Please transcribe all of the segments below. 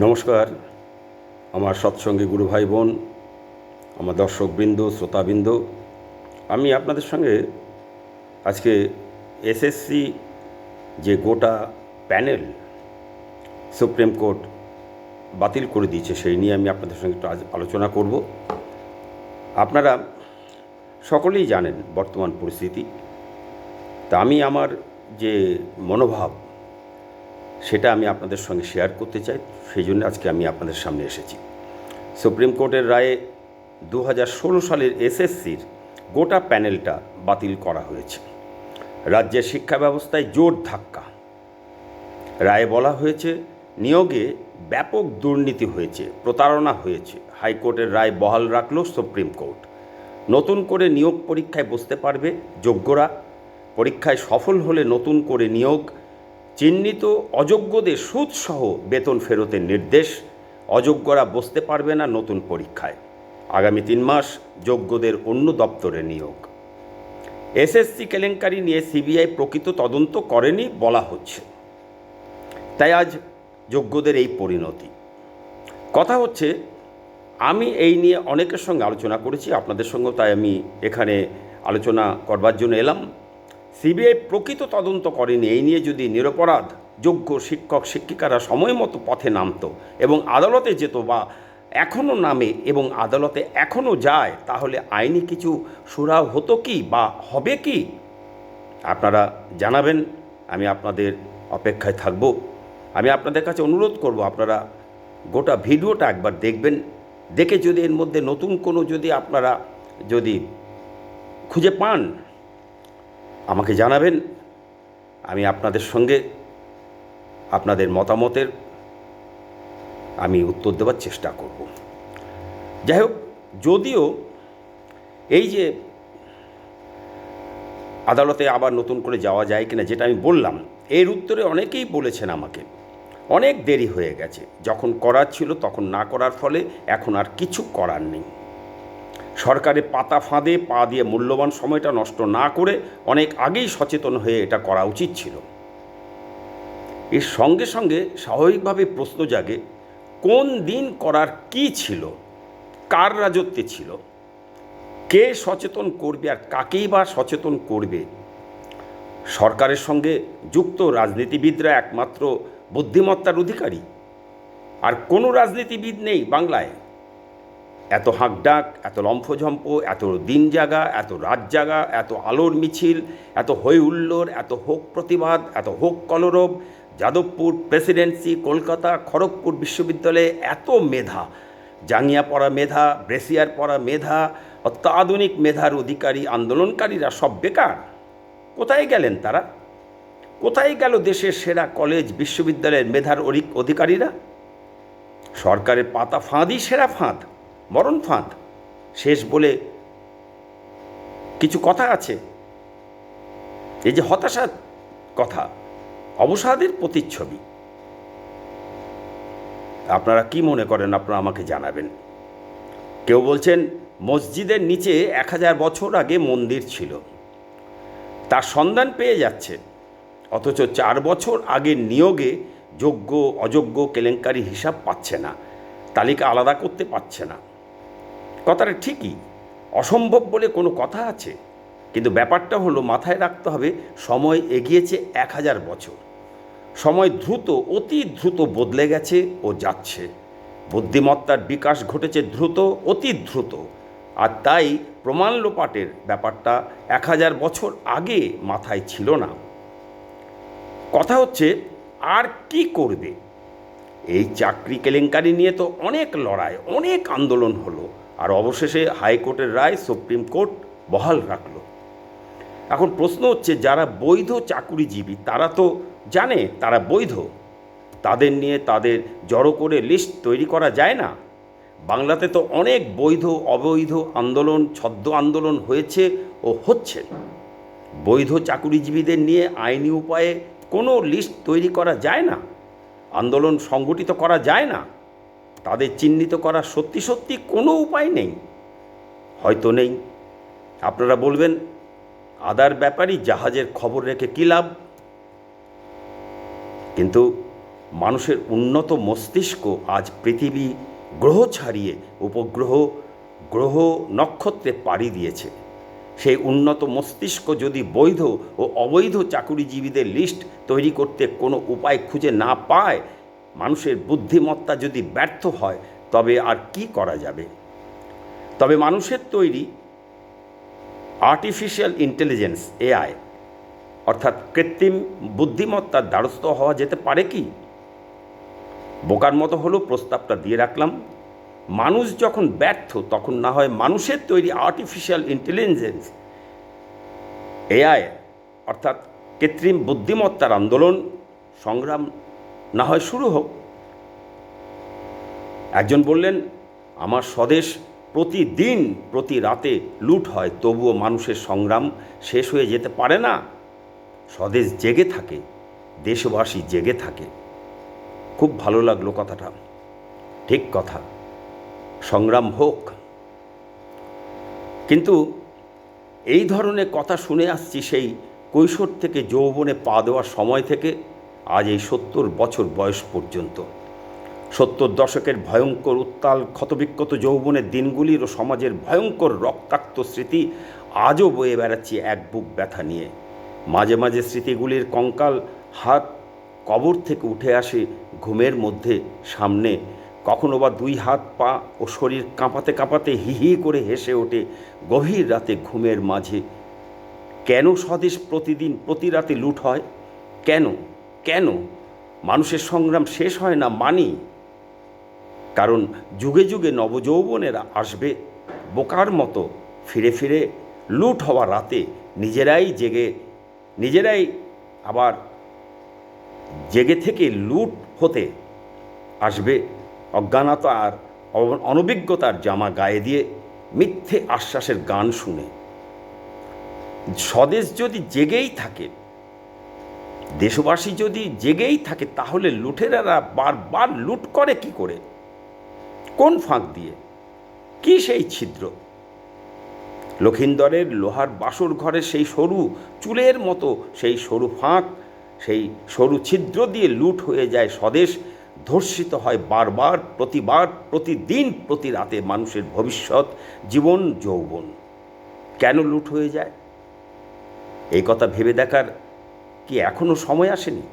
নমস্কার। আমার সৎসঙ্গী গুরু ভাই বোন, আমার দর্শকবৃন্দ, শ্রোতাবৃন্দ, আমি আপনাদের সঙ্গে আজকে এসএসসি যে গোটা প্যানেল সুপ্রিম কোর্ট বাতিল করে দিয়েছে সেই নিয়ে আমি আপনাদের সঙ্গে একটু আজ আলোচনা করব। আপনারা সকলেই জানেন বর্তমান পরিস্থিতি। তা আমি আমার যে মনোভাব সেটা আমি আপনাদের সঙ্গে শেয়ার করতে চাই, সেই জন্য আজকে আমি আপনাদের সামনে এসেছি। সুপ্রিম কোর্টের রায়ে দু হাজার ষোলো সালের এসএসসির গোটা প্যানেলটা বাতিল করা হয়েছে। রাজ্যের শিক্ষা ব্যবস্থায় জোর ধাক্কা। রায়ে বলা হয়েছে, নিয়োগে ব্যাপক দুর্নীতি হয়েছে, প্রতারণা হয়েছে। হাইকোর্টের রায় বহাল রাখল সুপ্রিম কোর্ট নতুন করে নিয়োগ পরীক্ষায় বসতে পারবে যোগ্যরা। পরীক্ষায় সফল হলে নতুন করে নিয়োগ চিহ্নিত অযোগ্যদের সুদসহ বেতন ফেরতের নির্দেশ, অযোগ্যরা বসতে পারবে না নতুন পরীক্ষায়। আগামী তিন মাস যোগ্যদের অন্য দপ্তরে নিয়োগ। এসএসসি কেলেঙ্কারি নিয়ে সিবিআই প্রকৃত তদন্ত করেনি বলা হচ্ছে। তাই আজ যোগ্যদের এই পরিণতি। কথা হচ্ছে, আমি এই নিয়ে অনেকের সঙ্গে আলোচনা করেছি, আপনাদের সঙ্গেও তাই আমি এখানে আলোচনা করবার জন্য এলাম। সিবিআই প্রকৃত তদন্ত করেনি, এই নিয়ে যদি নিরপরাধ, যোগ্য শিক্ষক, শিক্ষিকারা সময় মতো পথে নামতো এবং আদালতে যেত বা এখনও নামে এবং আদালতে এখনও যায়, তাহলে আইনি কিছু সুরাহ হতো কি বা হবে কি? আপনারা জানাবেন, আমি আপনাদের অপেক্ষায় থাকব। আমি আপনাদের কাছে অনুরোধ করব, আপনারা গোটা ভিডিওটা একবার দেখবেন। দেখে যদি এর মধ্যে নতুন কোনো যদি আপনারা যদি খুঁজে পান আমাকে জানাবেন, আমি আপনাদের সঙ্গে আপনাদের মতামতের আমি উত্তর দেওয়ার চেষ্টা করব। যাই হোক, যদিও এই যে আদালতে আবার নতুন করে যাওয়া যায় কিনা যেটা আমি বললাম, এর উত্তরে অনেকেই বলেছেন আমাকে। অনেক দেরি হয়ে গেছে, যখন করার ছিল তখন না করার ফলে এখন আর কিছু করার নেই। সরকারের পাতা ফাঁদে পা দিয়ে মূল্যবান সময়টা নষ্ট না করে অনেক আগেই সচেতন হয়ে এটা করা উচিত ছিল। এর সঙ্গে সঙ্গে স্বাভাবিকভাবে প্রশ্ন জাগে, কোন দিন করার কি ছিল? কার রাজত্বে ছিল? কে সচেতন করবে আর কাকেই বা সচেতন করবে? সরকারের সঙ্গে যুক্ত রাজনীতিবিদরা একমাত্র বুদ্ধিমত্তার অধিকারী। আর কোনো রাজনীতিবিদ নেই বাংলায়। এত হাঁকডাক, এত লম্ফঝম্প, এত দিন জাগা এত রাত জাগা এত আলোর মিছিল, এত হই হুল্লোড়, এত হোক প্রতিবাদ, এত হোক কলরব। যাদবপুর প্রেসিডেন্সি, কলকাতা, খড়গপুর বিশ্ববিদ্যালয়ে এত মেধা। জাঙ্গিয়া পড়া মেধা ব্রেসিয়ার পড়া মেধা, অত্যাধুনিক মেধার অধিকারী, আন্দোলনকারীরা সব বেকার। কোথায় গেলেন তারা? কোথায় গেল দেশের সেরা কলেজ, বিশ্ববিদ্যালয়ের মেধার অধিক- অধিকারীরা? সরকারের পাতা ফাঁদই সেরা ফাঁদ। মরণ ফাঁদ। শেষ বলে কিছু কথা আছে? এই যে হতাশার কথা, অবসাদের প্রতিচ্ছবি। আপনারা কি মনে করেন আপনারা আমাকে জানাবেন? কেউ বলছেন, মসজিদের নিচে এক হাজার বছর আগে মন্দির ছিল। তার সন্ধান পেয়ে যাচ্ছে। অথচ চার বছর আগের নিয়োগে যোগ্য, অযোগ্য কেলেঙ্কারি হিসাব পাচ্ছে না। তালিকা আলাদা করতে পারছে না। কথাটা ঠিকই, অসম্ভব বলে কোনো কথা আছে। কিন্তু ব্যাপারটা হলো মাথায় রাখতে হবে, সময় এগিয়েছে এক হাজার বছর। সময় দ্রুত, অতি দ্রুত বদলে গেছে ও যাচ্ছে। বুদ্ধিমত্তার বিকাশ ঘটেছে দ্রুত, অতি দ্রুত। আর তাই প্রমাণ লোপাটের ব্যাপারটা এক হাজার বছর আগে মাথায় ছিল না। কথা হচ্ছে, আর কি করবে? এই চাকরি কেলেঙ্কারি নিয়ে তো অনেক লড়াই, অনেক আন্দোলন হলো। আর অবশেষে হাইকোর্টের রায় সুপ্রিম কোর্ট বহাল রাখল। এখন প্রশ্ন হচ্ছে, যারা বৈধ চাকুরিজীবী, তারা তো জানে তারা বৈধ। তাদের নিয়ে তাদের জড়ো করে লিস্ট তৈরি করা যায় না। বাংলাতে তো অনেক বৈধ, অবৈধ আন্দোলন, ছদ্ম আন্দোলন হয়েছে ও হচ্ছে। বৈধ চাকুরিজীবীদের নিয়ে আইনি উপায়ে কোনো লিস্ট তৈরি করা যায় না। আন্দোলন সংগঠিত করা যায় না। তাদের চিহ্নিত করার সত্যি সত্যি কোনো উপায় নেই। হয়তো নেই। আপনারা বলবেন, আদার ব্যাপারই জাহাজের খবর রেখে কী লাভ? কিন্তু মানুষের উন্নত মস্তিষ্ক আজ পৃথিবী গ্রহ ছাড়িয়ে উপগ্রহ, গ্রহ নক্ষত্রে পাড়ি দিয়েছে। সেই উন্নত মস্তিষ্ক যদি বৈধ ও অবৈধ চাকুরিজীবীদের লিস্ট তৈরি করতে কোনো উপায় খুঁজে না পায় মানুষের বুদ্ধিমত্তা যদি ব্যর্থ হয়, তবে আর কি করা যাবে? তবে মানুষের তৈরি আর্টিফিশিয়াল ইন্টেলিজেন্স এআই অর্থাৎ কৃত্রিম বুদ্ধিমত্তার দ্বারস্থ হওয়া যেতে পারে কি? বোকার মতো হলো প্রস্তাবটা দিয়ে রাখলাম। মানুষ যখন ব্যর্থ, তখন না হয় মানুষের তৈরি আর্টিফিশিয়াল ইন্টেলিজেন্স এআই অর্থাৎ কৃত্রিম বুদ্ধিমত্তার আন্দোলন, সংগ্রাম না হয় শুরু হোক। একজন বললেন, আমার স্বদেশ প্রতিদিন, প্রতি রাতে লুট হয়, তবুও মানুষের সংগ্রাম শেষ হয়ে যেতে পারে না। স্বদেশ জেগে থাকে, দেশবাসী জেগে থাকে। খুব ভালো লাগল কথাটা। ঠিক কথা। সংগ্রাম হোক। কিন্তু এই ধরনের কথা শুনে আসছি সেই কৈশোর থেকে যৌবনে পা দেওয়ার সময় থেকে আজ এই সত্তর বছর বয়স পর্যন্ত। সত্তর দশকের ভয়ঙ্কর উত্তাল, ক্ষতবিক্ষত যৌবনের দিনগুলির ও সমাজের ভয়ঙ্কর রক্তাক্ত স্মৃতি আজও বয়ে বেড়াচ্ছি এক বুক ব্যথা নিয়ে। মাঝে মাঝে স্মৃতিগুলির কঙ্কাল হাত কবর থেকে উঠে আসে ঘুমের মধ্যে সামনে। কখনো বা দুই হাত পা ও শরীর কাঁপাতে কাঁপাতে হি হি করে হেসে ওঠে গভীর রাতে ঘুমের মাঝে। কেন স্বদেশ প্রতিদিন প্রতি রাতে লুট হয়? কেন? কেন? মানুষের সংগ্রাম শেষ হয় না মানি কারণ যুগে যুগে নবযৌবনেরা আসবে বোকার মতো ফিরে ফিরে লুট হওয়া রাতে নিজেরাই জেগে, নিজেরাই আবার জেগে থেকে লুট হতে আসবে অজ্ঞানতা আর অনভিজ্ঞতার জামা গায়ে দিয়ে মিথ্যে আশ্বাসের গান শুনে। স্বদেশ যদি জেগেই থাকে দেশবাসী যদি জেগেই থাকে, তাহলে লুঠেরারা বারবার লুট করে কি করে? কোন ফাঁক দিয়ে? কি সেই ছিদ্র? লক্ষিন্দরের লোহার বাসর ঘরের সেই সরু চুলের মতো সেই সরু ফাঁক, সেই সরু ছিদ্র দিয়ে লুট হয়ে যায় স্বদেশ, ধর্ষিত হয় বারবার, প্রতিবার, প্রতিদিন প্রতি রাতে মানুষের ভবিষ্যৎ, জীবন, যৌবন। কেন লুট হয়ে যায়? এই কথা ভেবে দেখার কি এখনও সময় আসেনি?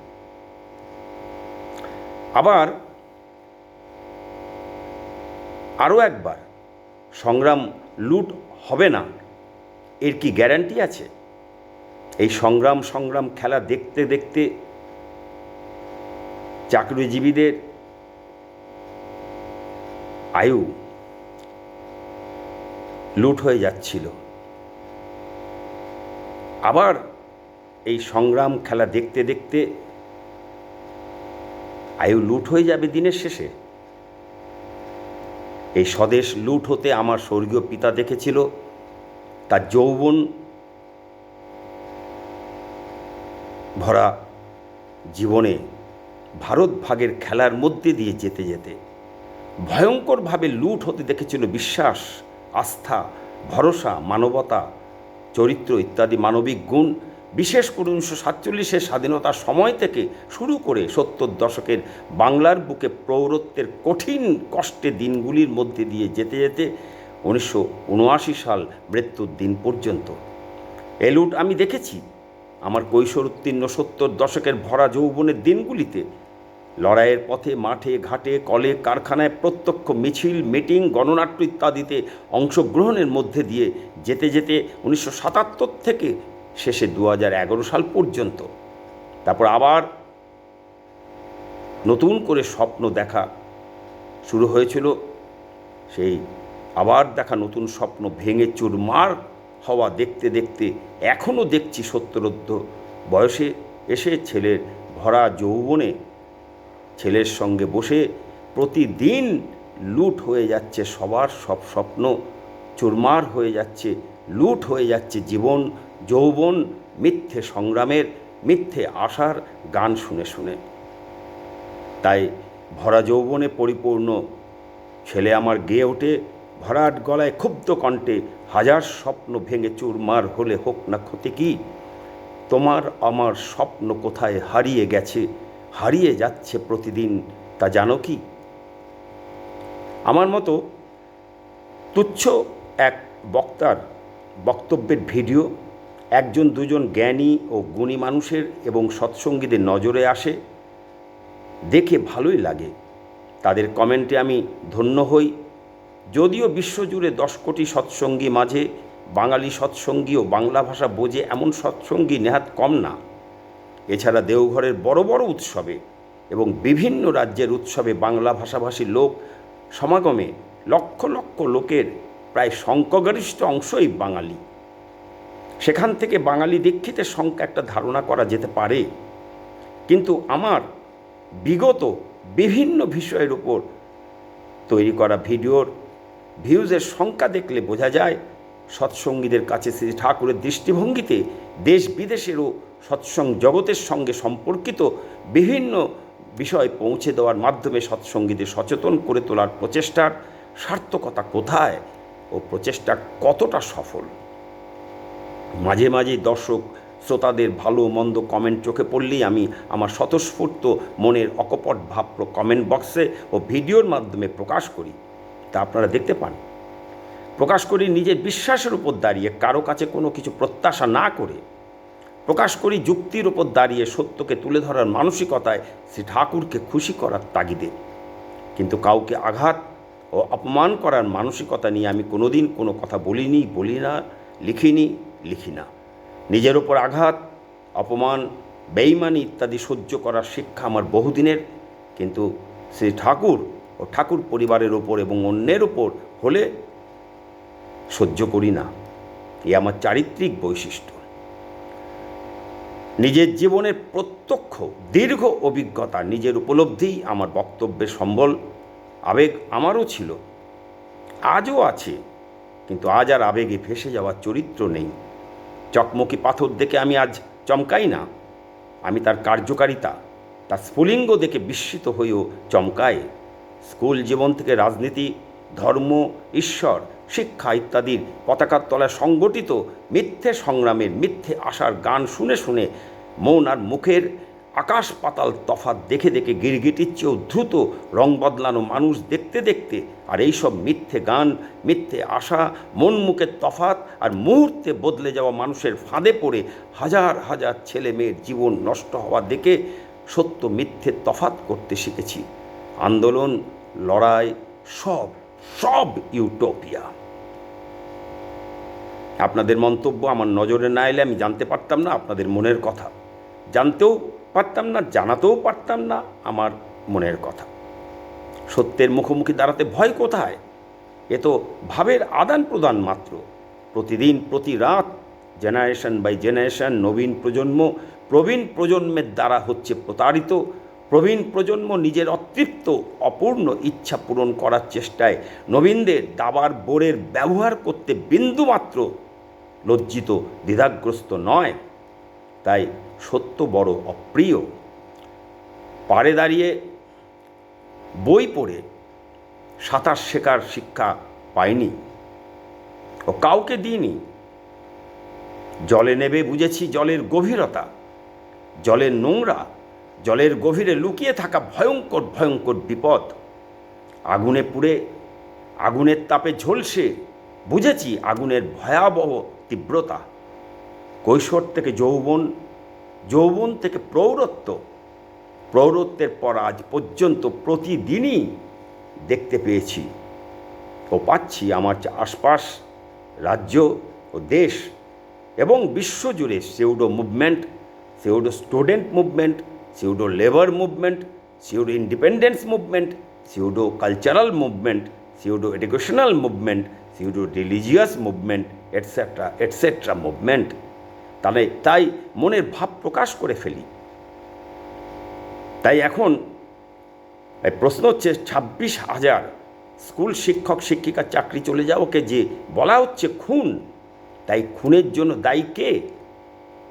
আবার আরও একবার সংগ্রাম লুট হবে না, এর কি গ্যারান্টি আছে? এই সংগ্রাম সংগ্রাম খেলা দেখতে দেখতে চাকরিজীবীদের আয়ু লুট হয়ে যাচ্ছিল। আবার এই সংগ্রাম খেলা দেখতে দেখতে আয়ু লুট হয়ে যাবে দিনের শেষে। এই স্বদেশ লুট হতে আমার স্বর্গীয় পিতা দেখেছিল। তার যৌবন ভরা জীবনে ভারত ভাগের খেলার মধ্যে দিয়ে যেতে যেতে ভয়ঙ্করভাবে লুট হতে দেখেছিল বিশ্বাস, আস্থা, ভরসা, মানবতা, চরিত্র ইত্যাদি মানবিক গুণ বিশেষ করে উনিশশো সাতচল্লিশের স্বাধীনতার সময় থেকে শুরু করে সত্তর দশকের বাংলার বুকে প্রৌরত্বের কঠিন কষ্টে দিনগুলির মধ্যে দিয়ে যেতে যেতে উনিশশো উনআশি সাল মৃত্যুর দিন পর্যন্ত। এলুট আমি দেখেছি। আমার কৈশোর উত্তীর্ণ সত্তর দশকের ভরা যৌবনের দিনগুলিতে লড়াইয়ের পথে, মাঠে, ঘাটে, কলে, কারখানায় প্রত্যক্ষ মিছিল, মিটিং, গণনাট্য ইত্যাদিতে অংশগ্রহণের মধ্যে দিয়ে যেতে যেতে উনিশশো সাতাত্তর থেকে শেষে দু হাজার এগারো সাল পর্যন্ত। তারপর আবার নতুন করে স্বপ্ন দেখা শুরু হয়েছিল। সেই আবার দেখা নতুন স্বপ্ন ভেঙে চুরমার হওয়া দেখতে দেখতে এখনও দেখছি সত্তরোদ্ধ বয়সে এসে ছেলের ভরা যৌবনে ছেলের সঙ্গে বসে প্রতিদিন লুট হয়ে যাচ্ছে সবার সব স্বপ্ন, চুরমার হয়ে যাচ্ছে, লুট হয়ে যাচ্ছে জীবন যৌবন মিথ্যে সংগ্রামের, মিথ্যে আশার গান শুনে শুনে। তাই ভরা যৌবনে পরিপূর্ণ। ছেলে আমার গেয়ে ওঠে, ভরাট গলায় ক্ষুব্ধ কণ্ঠে, হাজার স্বপ্ন ভেঙে চুরমার হলে হোক না ক্ষতি কি? তোমার আমার স্বপ্ন কোথায় হারিয়ে গেছে, হারিয়ে যাচ্ছে প্রতিদিন, তা জানো কি? আমার মতো তুচ্ছ এক বক্তার বক্তব্যের ভিডিও একজন, দুজন জ্ঞানী ও গুণী মানুষের এবং সৎসঙ্গীদের নজরে আসে। দেখে ভালোই লাগে। তাদের কমেন্টে আমি ধন্য হই। যদিও বিশ্বজুড়ে দশ কোটি সৎসঙ্গী মাঝে বাঙালি সৎসঙ্গী ও বাংলা ভাষা বোঝে এমন সৎসঙ্গী নেহাত কম না। এছাড়া দেওঘরের বড় বড় উৎসবে এবং বিভিন্ন রাজ্যের উৎসবে বাংলা ভাষাভাষী লোক সমাগমে লক্ষ লক্ষ লোকের প্রায় সংখ্যাগরিষ্ঠ অংশই বাঙালি। সেখান থেকে বাঙালি দীক্ষিতের সংখ্যা একটা ধারণা করা যেতে পারে। কিন্তু আমার বিগত বিভিন্ন বিষয়ের উপর তৈরি করা ভিডিওর ভিউজের সংখ্যা দেখলে বোঝা যায়, সৎসঙ্গীদের কাছে শ্রী ঠাকুরের দৃষ্টিভঙ্গিতে দেশ বিদেশেরও সৎসঙ্গ জগতের সঙ্গে সম্পর্কিত বিভিন্ন বিষয় পৌঁছে দেওয়ার মাধ্যমে সৎসঙ্গীদের সচেতন করে তোলার প্রচেষ্টার সার্থকতা কোথায় ও প্রচেষ্টা কতটা সফল? মাঝে মাঝে দর্শক শ্রোতাদের ভালো মন্দ কমেন্ট চোখে পড়লেই আমি আমার স্বতঃস্ফূর্ত মনের অকপট ভাব কমেন্ট বক্সে ও ভিডিওর মাধ্যমে প্রকাশ করি। তা আপনারা দেখতে পান। প্রকাশ করি নিজের বিশ্বাসের উপর দাঁড়িয়ে, কারও কাছে কোনো কিছু প্রত্যাশা না করে। প্রকাশ করি যুক্তির উপর দাঁড়িয়ে সত্যকে তুলে ধরার মানসিকতায় শ্রী ঠাকুরকে খুশি করার তাগিদে। কিন্তু কাউকে আঘাত ও অপমান করার মানসিকতা নিয়ে আমি কোনোদিন কোনো কথা বলিনি, বলি না, লিখিনি। লিখি না। নিজের ওপর আঘাত, অপমান বেইমানি ইত্যাদি সহ্য করার শিক্ষা আমার বহুদিনের। কিন্তু শ্রী ঠাকুর ও ঠাকুর পরিবারের ওপর এবং অন্যের ওপর হলে সহ্য করি না। এ আমার চারিত্রিক বৈশিষ্ট্য। নিজের জীবনের প্রত্যক্ষ, দীর্ঘ অভিজ্ঞতা, নিজের উপলব্ধিই আমার বক্তব্যের সম্বল, আবেগ আমারও ছিল। আজও আছে, কিন্তু আজ আর আবেগে ভেসে যাওয়ার চরিত্র নেই। চকমকি পাথর দেখে আমি আজ চমকাই না। আমি তার কার্যকারিতা, তার স্ফুলিঙ্গ দেখে বিস্মিত হয়েও চমকায় স্কুল জীবন থেকে রাজনীতি, ধর্ম, ঈশ্বর, শিক্ষা ইত্যাদির পতাকার তলায় সংগঠিত মিথ্যে সংগ্রামের মিথ্যে আশার গান শুনে শুনে মন আর মুখের আকাশ পাতাল তফাত দেখে দেখে গিরগিটির চেয়েও দ্রুত রং বদলানো মানুষ দেখতে দেখতে আর এইসব মিথ্যে গান, মিথ্যে আশা, মন মুখের তফাত আর মুহূর্তে বদলে যাওয়া মানুষের ফাঁদে পড়ে হাজার হাজার ছেলে মেয়ের জীবন নষ্ট হওয়া দেখে সত্য মিথ্যে তফাত করতে শিখেছি। আন্দোলন, লড়াই সব সব ইউটোপিয়া। আপনাদের মন্তব্য আমার নজরে না এলে আমি জানতে পারতাম না, আপনাদের মনের কথা। জানতেও পারতাম না, জানাতেও পারতাম না আমার মনের কথা। সত্যের মুখোমুখি দাঁড়াতে ভয় কোথায়? এ তো ভাবের আদান প্রদান মাত্র। প্রতিদিন, প্রতি রাত জেনারেশন বাই জেনারেশন নবীন প্রজন্ম, প্রবীণ প্রজন্মের দ্বারা হচ্ছে প্রতারিত। প্রবীণ প্রজন্ম নিজের অতৃপ্ত, অপূর্ণ ইচ্ছা পূরণ করার চেষ্টায় নবীনদের দাবার বোরের ব্যবহার করতে বিন্দুমাত্র লজ্জিত, দ্বিধাগ্রস্ত নয়। তাই সত্য বড় অপ্রিয়। পারে দাঁড়িয়ে বই পড়ে সাঁতার শেখার শিক্ষা পাইনি ও কাউকে দিইনি। জলে নেবে বুঝেছি জলের গভীরতা, জলের নোংরা, জলের গভীরে লুকিয়ে থাকা ভয়ঙ্কর ভয়ঙ্কর বিপদ। আগুনে পুড়ে, আগুনের তাপে ঝলসে, বুঝেছি আগুনের ভয়াবহ তীব্রতা। কৈশোর থেকে যৌবন যৌবন থেকে প্রৌরত্ব প্রৌরত্বের পর আজ পর্যন্ত প্রতিদিনই দেখতে পেয়েছি ও পাচ্ছি আমার আশপাশ, রাজ্য ও দেশ এবং বিশ্বজুড়ে pseudo movement pseudo student movement pseudo labour movement pseudo independence movement pseudo cultural movement pseudo educational movement pseudo religious movement etcetera etcetera movement তাহলে তাই মনের ভাব প্রকাশ করে ফেলি। তাই এখন প্রশ্ন হচ্ছে, ছাব্বিশ হাজার স্কুল শিক্ষক শিক্ষিকার চাকরি চলে যাওয়াকে যে বলা হচ্ছে খুন, তাই খুনের জন্য দায়ী কে?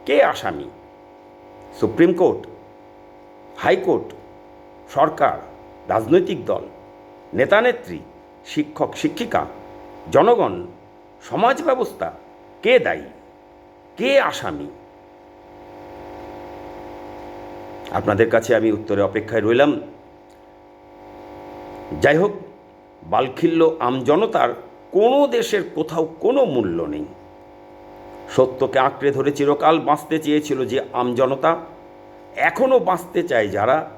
কে আসামি? সুপ্রিম কোর্ট, হাইকোর্ট, সরকার, রাজনৈতিক দল, নেতানেত্রী, শিক্ষক, শিক্ষিকা, জনগণ, সমাজ ব্যবস্থা কে দায়ী? কে আসামি? আপনাদের কাছে আমি উত্তরে অপেক্ষায় রইলাম। যাই হোক, বালখিল্য আমজনতার কোনো দেশের কোথাও কোনো মূল্য নেই। সত্যকে আঁকড়ে ধরে চিরকাল বাঁচতে চেয়েছিল যে আমজনতা এখনও বাঁচতে চায় যারা,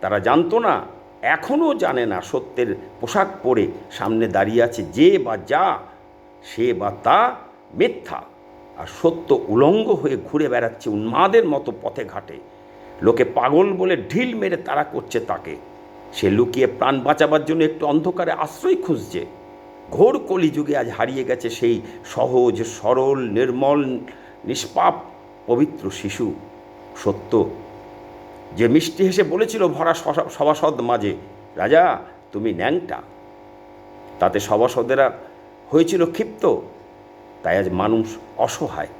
তারা জানতো না এখনও জানে না সত্যের পোশাক পরে সামনে দাঁড়িয়ে আছে যে বা যা, সে বা তা মিথ্যা। আর সত্য উলঙ্গ হয়ে ঘুরে বেড়াচ্ছে উন্মাদের মতো পথে ঘাটে। লোকে পাগল বলে ঢিল মেরে তারা করছে তাকে। সে লুকিয়ে প্রাণ বাঁচাবার জন্য একটু অন্ধকারে আশ্রয় খুঁজছে। ঘোর কলিযুগে আজ হারিয়ে গেছে সেই সহজ, সরল, নির্মল, নিষ্পাপ, পবিত্র শিশু। সত্য। যে মিষ্টি হেসে বলেছিল ভরা সভা- সভাসদ মাঝে, রাজা, তুমি ন্যাংটা। তাতে সভাসদেরা হয়েছিল ক্ষিপ্ত। তাই আজ মানুষ অসহায়।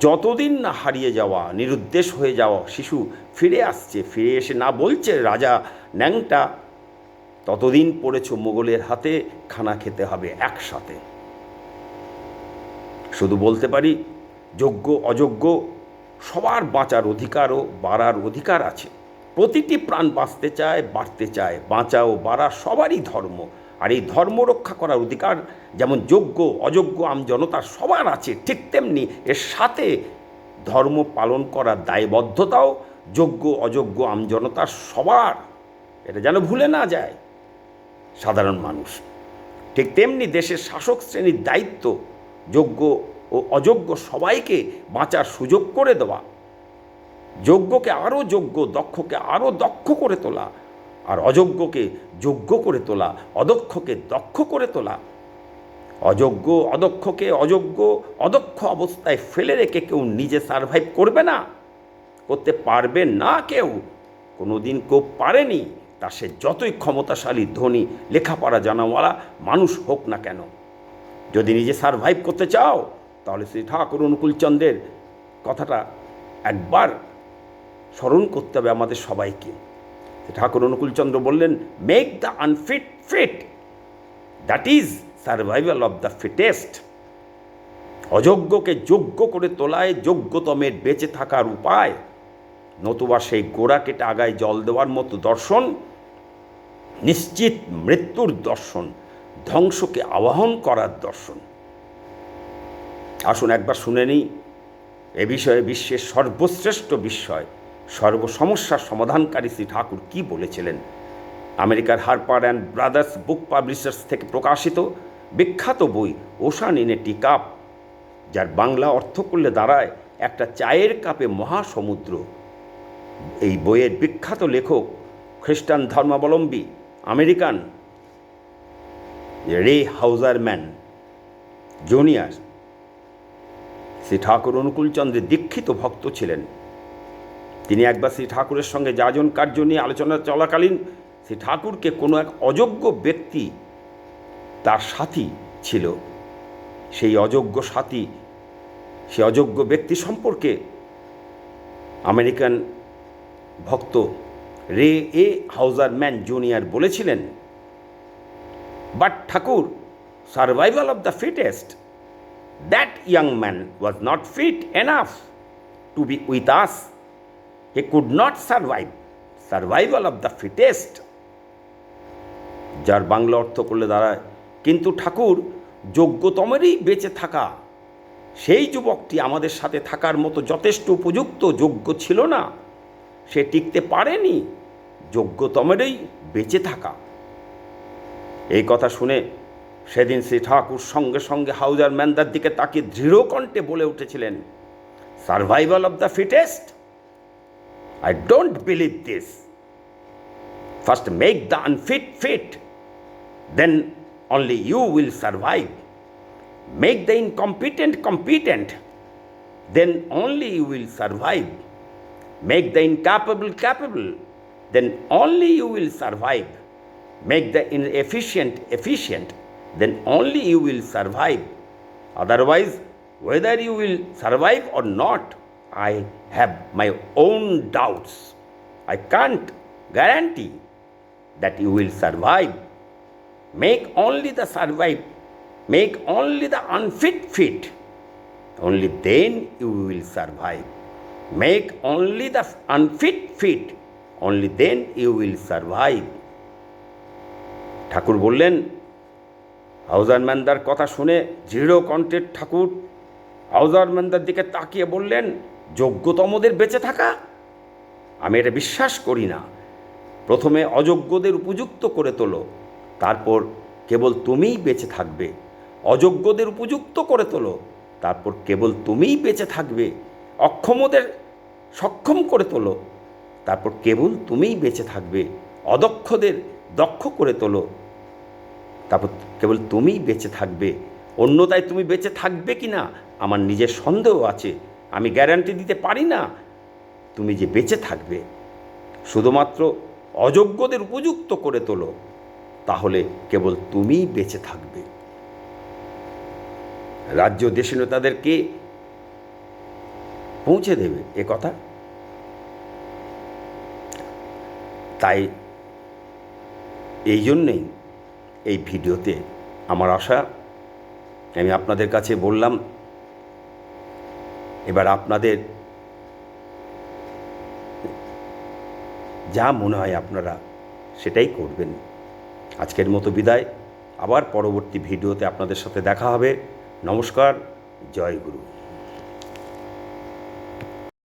যতদিন না হারিয়ে যাওয়া, নিরুদ্দেশ হয়ে যাওয়া শিশু ফিরে আসছে, ফিরে এসে না বলছে রাজা, ন্যাংটা, ততদিন পড়েছ মোগলের হাতে, খানা খেতে হবে একসাথে। শুধু বলতে পারি, যোগ্য, অযোগ্য, সবার বাঁচার অধিকার ও বাড়ার অধিকার আছে। প্রতিটি প্রাণ বাঁচতে চায়, বাড়তে চায় বাঁচা ও বাড়া সবারই ধর্ম। আর এই ধর্ম রক্ষা করার অধিকার যেমন যোগ্য, অযোগ্য আমজনতার সবার আছে, ঠিক তেমনি এর সাথে ধর্ম পালন করার দায়বদ্ধতাও যোগ্য, অযোগ্য আমজনতার সবার। এটা যেন ভুলে না যায় সাধারণ মানুষ। ঠিক তেমনি দেশের শাসক শ্রেণির দায়িত্ব যোগ্য ও অযোগ্য সবাইকে বাঁচার সুযোগ করে দেওয়া, যোগ্যকে আরও যোগ্য, দক্ষকে আরও দক্ষ করে তোলা আর অযোগ্যকে যোগ্য করে তোলা, অদক্ষকে দক্ষ করে তোলা। অযোগ্য অদক্ষকে অযোগ্য, অদক্ষ অবস্থায় ফেলে রেখে কেউ নিজে সারভাইভ করবে না। করতে পারবে না কেউ। কোনোদিন কেউ পারেনি। তা সে যতই ক্ষমতাশালী, ধনী, লেখাপড়া জানাওয়ালা মানুষ হোক না কেন। যদি নিজে সারভাইভ করতে চাও, তাহলে শ্রী ঠাকুর অনুকূলচন্দ্রের কথাটা একবার স্মরণ করতে হবে আমাদের সবাইকে। ঠাকুর অনুকূলচন্দ্র বললেন make the unfit fit that is survival of the fittest অযোগ্যকে যোগ্য করে তোলায় যোগ্যতমের বেঁচে থাকার উপায়। নতুবা সেই গোড়া কেটে আগায় জল দেওয়ার মতো দর্শন, নিশ্চিত মৃত্যুর দর্শন, ধ্বংসকে আবাহন করার দর্শন। আসুন একবার শুনে নিই, এ বিষয়ে বিশ্বের সর্বশ্রেষ্ঠ বিষয় সর্বসমস্যার সমাধানকারী শ্রী ঠাকুর কি বলেছিলেন? আমেরিকার Harper and Brothers book publishers থেকে প্রকাশিত বিখ্যাত বই ocean in a tea cup, যার বাংলা অর্থ করলে দাঁড়ায় একটা চায়ের কাপে মহাসমুদ্র। এই বইয়ের বিখ্যাত লেখক খ্রিস্টান ধর্মাবলম্বী, আমেরিকান, রে হাউজারম্যান জুনিয়ার। শ্রী ঠাকুর অনুকূলচন্দ্রের দীক্ষিত ভক্ত ছিলেন। তিনি একবার শ্রী ঠাকুরের সঙ্গে যাজন কার্য নিয়ে আলোচনা চলাকালীন শ্রী ঠাকুরকে কোনো এক অযোগ্য ব্যক্তি তার সাথী ছিল। সেই অযোগ্য সাথী, সে অযোগ্য ব্যক্তি সম্পর্কে আমেরিকান ভক্ত Ray A Hauserman junior বলেছিলেন, but Thakur, survival of the fittest, that young man was not fit enough to be with us. He could not survive survival of the fittest যার বাংলা অর্থ করলে দাঁড়ায়, কিন্তু ঠাকুর যোগ্যতমেরই বেঁচে থাকা। সেই যুবকটি আমাদের সাথে থাকার মতো যথেষ্ট উপযুক্ত যোগ্য ছিল না। সে টিকতে পারেনি। যোগ্যতমেরই বেঁচে থাকা। এই কথা শুনে সেদিন শ্রী ঠাকুর সঙ্গে সঙ্গে হাউজার ম্যানদার দিকে তাকিয়ে দৃঢ় কণ্ঠে বলে উঠেছিলেন survival of the fittest I don't believe this. First, make the unfit fit, then only you will survive. Make the incompetent competent, then only you will survive. Make the incapable capable, then only you will survive. Make the inefficient efficient, then only you will survive. Otherwise, whether you will survive or not, I have my own doubts. I can't guarantee that you will survive. Make only the survive, make only the unfit fit. Only then you will survive. Make only the unfit fit only then you will survive Thakur বললেন Hauser ম্যান্দার কথা শুনে দৃঢ় কণ্ঠের ঠাকুর হাউজার ম্যান্দার দিকে তাকিয়ে বললেন যোগ্যতমদের বেঁচে থাকা? আমি এটা বিশ্বাস করি না। প্রথমে অযোগ্যদের উপযুক্ত করে তোলো, তারপর কেবল তুমিই বেঁচে থাকবে। অযোগ্যদের উপযুক্ত করে তোলো, তারপর কেবল তুমিই বেঁচে থাকবে। অক্ষমদের সক্ষম করে তোলো, তারপর কেবল তুমিই বেঁচে থাকবে। অদক্ষদের দক্ষ করে তোলো, তারপর কেবল তুমিই বেঁচে থাকবে। অন্যতায় তুমি বেঁচে থাকবে কি না আমার নিজের সন্দেহ আছে। আমি গ্যারান্টি দিতে পারি না। তুমি যে বেঁচে থাকবে, শুধুমাত্র অযোগ্যদের উপযুক্ত করে তোলো, তাহলে কেবল তুমিই বেঁচে থাকবে। রাজ্য দেশীয় নেতাদেরকে পৌঁছে দেবে এ কথা। তাই এই জন্যেই এই ভিডিওতে আমার আশা, আমি আপনাদের কাছে বললাম এবার আপনাদের যা মনে হয় আপনারা সেটাই করবেন। আজকের মতো বিদায়। আবার পরবর্তী ভিডিওতে আপনাদের সাথে দেখা হবে। নমস্কার, জয় গুরু।